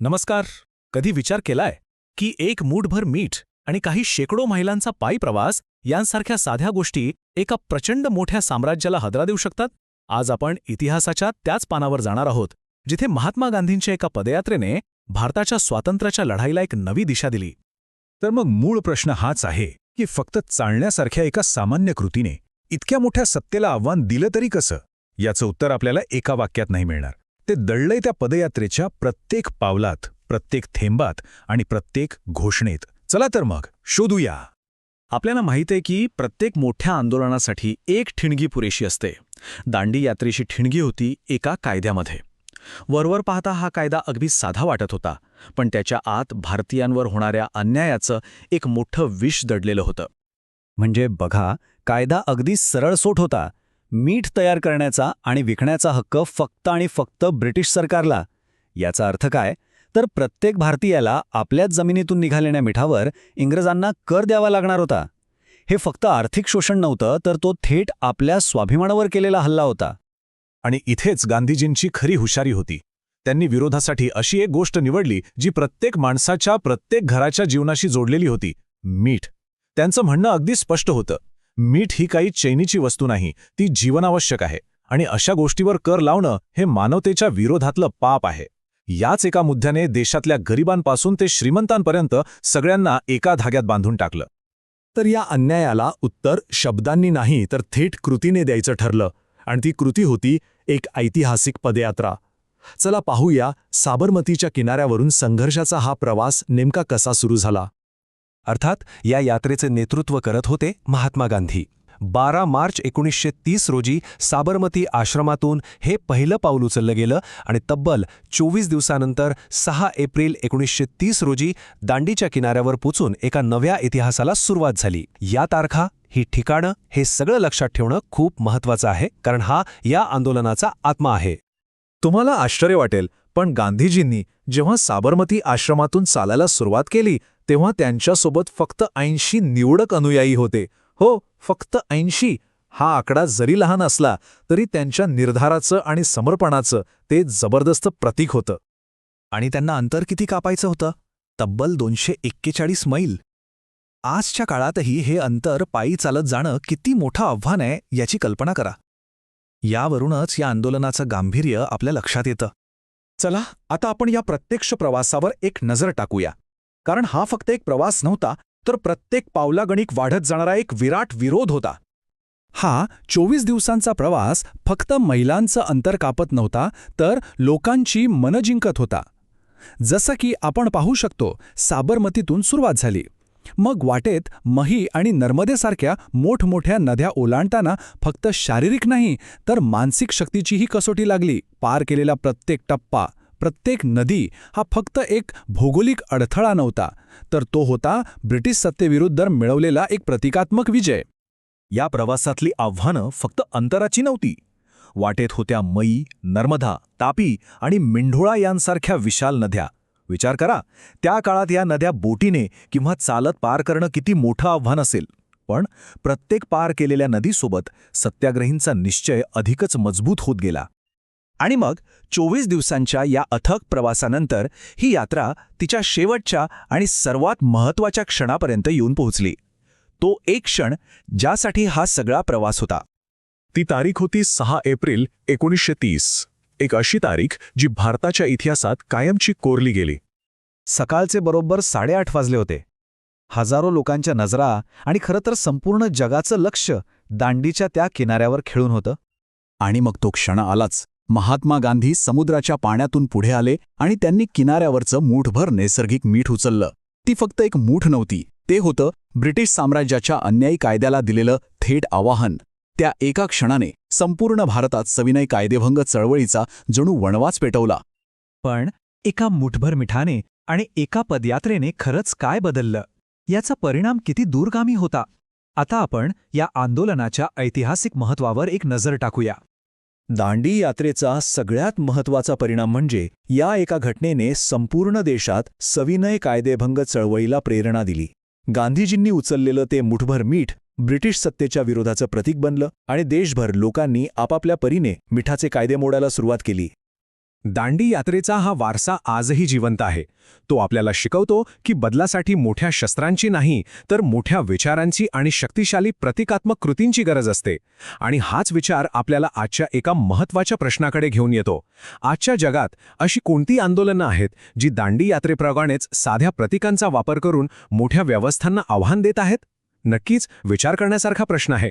नमस्कार. कधी विचार केलाय की एक मूठभर मीठ आणि काही शेकडो महिलांचा पायी प्रवास यांसारख्या साध्या गोष्टी एका प्रचंड मोठ्या साम्राज्याला हदरा देऊ शकतात? आज आपण इतिहासाच्या त्याच पानावर जाणार आहोत जिथे महात्मा गांधींच्या एका पदयात्रेने भारताच्या स्वातंत्र्याच्या लढाईला एक नवी दिशा दिली. तर मग मूळ प्रश्न हाच आहे की फक्त चालण्यासारख्या एका सामान्य कृतीने इतक्या मोठ्या सत्तेला आव्हान दिलं तरी कसं? याचं उत्तर आपल्याला एका वाक्यात नाही मिळणार. ते दडलंय त्या पदयात्रेच्या प्रत्येक पावलात प्रत्येक थेंबात आणि प्रत्येक घोषणेत. चला तर मग शोधूया. आपल्याला माहीत आहे की प्रत्येक मोठ्या आंदोलनासाठी एक ठिणगी पुरेशी असते. दांडी यात्रेची ठिणगी होती एका कायद्यामध्ये. वरवर पाहता हा कायदा अगदी साधा वाटत होता पण त्याच्या आत भारतीयांवर होणाऱ्या अन्यायाचं एक मोठं विष दडलेलं होतं. म्हणजे बघा कायदा अगदी सरळसोट होता मीठ तयार करण्याचा आणि विकण्याचा हक्क फक्त आणि फक्त ब्रिटिश सरकारला. याचा अर्थ काय? तर प्रत्येक भारतीयाला आपल्याच जमिनीतून निघालेल्या मिठावर इंग्रजांना कर द्यावा लागणार होता. हे फक्त आर्थिक शोषण नव्हतं तर तो थेट आपल्या स्वाभिमानावर केलेला हल्ला होता. आणि इथेच गांधीजींची खरी हुशारी होती. त्यांनी विरोधासाठी अशी एक गोष्ट निवडली जी प्रत्येक माणसाच्या प्रत्येक घराच्या जीवनाशी जोडलेली होती मीठ. त्यांचं म्हणणं अगदी स्पष्ट होतं. मीठ ही काही चैनीची वस्तू नाही ती जीवनावश्यक आहे आणि अशा गोष्टीवर कर लावणं हे मानवतेच्या विरोधातलं पाप आहे. याच एका मुद्द्याने देशातल्या गरिबांपासून ते श्रीमंतांपर्यंत सगळ्यांना एका धाग्यात बांधून टाकलं. तर या अन्यायाला उत्तर शब्दांनी नाही तर थेट कृतीने द्यायचं ठरलं आणि ती कृती होती एक ऐतिहासिक पदयात्रा. चला पाहूया साबरमतीच्या किनाऱ्यावरून संघर्षाचा हा प्रवास नेमका कसा सुरू झाला. अर्थात या यात्रेचे नेतृत्व करत होते महात्मा गांधी. बारा मार्च एकोणीसशे तीस रोजी साबरमती आश्रमातून हे पहिलं पाऊल उचललं गेलं आणि तब्बल चोवीस दिवसानंतर सहा एप्रिल एकोणीसशे तीस रोजी दांडीच्या किनाऱ्यावर पोचून एका नव्या इतिहासाला सुरुवात झाली. या तारखा ही ठिकाणं हे सगळं लक्षात ठेवणं खूप महत्वाचं आहे कारण हा या आंदोलनाचा आत्मा आहे. तुम्हाला आश्चर्य वाटेल पण गांधीजींनी जेव्हा साबरमती आश्रमातून चालायला सुरुवात केली तेव्हा त्यांच्यासोबत फक्त ऐंशी निवडक अनुयायी होते. हो फक्त ऐंशी. हा आकडा जरी लहान असला तरी त्यांच्या निर्धाराचं आणि समर्पणाचं ते जबरदस्त प्रतीक होतं. आणि त्यांना अंतर किती कापायचं होतं? तब्बल दोनशे एक्केचाळीस मैल. आजच्या काळातही हे अंतर पायी चालत जाणं किती मोठं आव्हान आहे याची कल्पना करा. यावरूनच या आंदोलनाचं गांभीर्य आपल्या लक्षात येतं. चला आता आपण या प्रत्यक्ष प्रवासावर एक नजर टाकूया. कारण हा फक्त एक प्रवास नव्हता तर प्रत्येक पावलागणिक वाढत जाणारा एक विराट विरोध होता. हा चोवीस दिवसांचा प्रवास फक्त महिलांचं अंतर कापत नव्हता तर लोकांची मन जिंकत होता. जसं की आपण पाहू शकतो साबरमतीतून सुरुवात झाली. मग वाटेत मही आणि नर्मदेसारख्या मोठमोठ्या नद्या ओलांडताना फक्त शारीरिक नाही तर मानसिक शक्तीचीही कसोटी लागली. पार केलेला प्रत्येक टप्पा प्रत्येक नदी हा फक्त एक भौगोलिक अडथळा नव्हता तर तो होता ब्रिटिश सत्तेविरुद्ध मिळवलेला एक प्रतिकात्मक विजय. या प्रवासातली आव्हानं फक्त अंतराची नव्हती. वाटेत होत्या मई नर्मदा तापी आणि मिंढोळा यांसारख्या विशाल नद्या. विचार करा. त्या काळात या नद्या बोटीने किंवा चालत पार करणं किती मोठं आव्हान असेल. पण प्रत्येक पार केलेल्या नदीसोबत सत्याग्रहींचा निश्चय अधिकच मजबूत होत गेला. आणि मग चोवीस दिवसांच्या या अथक प्रवासानंतर ही यात्रा तिच्या शेवटच्या आणि सर्वात महत्त्वाच्या क्षणापर्यंत येऊन पोहोचली. तो एक क्षण ज्यासाठी हा सगळा प्रवास होता. ती तारीख होती सहा एप्रिल एकोणीसशे तीस. एक अशी तारीख जी भारताच्या इतिहासात कायमची कोरली गेली. सकाळचे बरोबर साडेआठ वाजले होते. हजारो लोकांच्या नजरा आणि खरं तर संपूर्ण जगाचं लक्ष दांडीच्या त्या किनाऱ्यावर खेळून होतं. आणि मग तो क्षण आलाच. महात्मा गांधी समुद्राच्या पाण्यातून पुढे आले आणि त्यांनी किनाऱ्यावरचं मूठभर नैसर्गिक मीठ उचललं. ती फक्त एक मूठ नव्हती. ते होतं ब्रिटिश साम्राज्याच्या अन्यायी कायद्याला दिलेलं थेट आवाहन. त्या एका क्षणाने संपूर्ण भारतात सविनय कायदेभंग चळवळीचा जणू वणवाच पेटवला. पण एका मुठभर मिठाने आणि एका पदयात्रेने खरंच काय बदललं? याचा परिणाम किती दूरगामी होता? आता आपण या आंदोलनाच्या ऐतिहासिक महत्वावर एक नजर टाकूया. दांडी यात्रेचा सगळ्यात महत्त्वाचा परिणाम म्हणजे या एका घटनेने संपूर्ण देशात सविनय कायदेभंग चळवळीला प्रेरणा दिली. गांधीजींनी उचललेलं ते मुठभर मीठ ब्रिटिश सत्तेच्या विरोधाचं प्रतीक बनलं आणि देशभर लोकांनी आपापल्या परीने मिठाचे कायदे मोडायला सुरुवात केली. दांडी यात्रेचा हा वारसा आजही जिवंत आहे. तो आपल्याला शिकवतो की बदलासाठी मोठ्या शस्त्रांची नाही तर मोठ्या विचारांची आणि शक्तिशाली प्रतिकात्मक कृतींची गरज असते. आणि हाच विचार आपल्याला आजच्या एका महत्त्वाच्या प्रश्नाकडे घेऊन येतो. आजच्या जगात अशी कोणती आंदोलनं आहेत जी दांडी यात्रेप्रमाणेच साध्या प्रतिकांचा वापर करून मोठ्या व्यवस्थांना आव्हान देत आहेत? नक्कीच विचार करण्यासारखा प्रश्न आहे.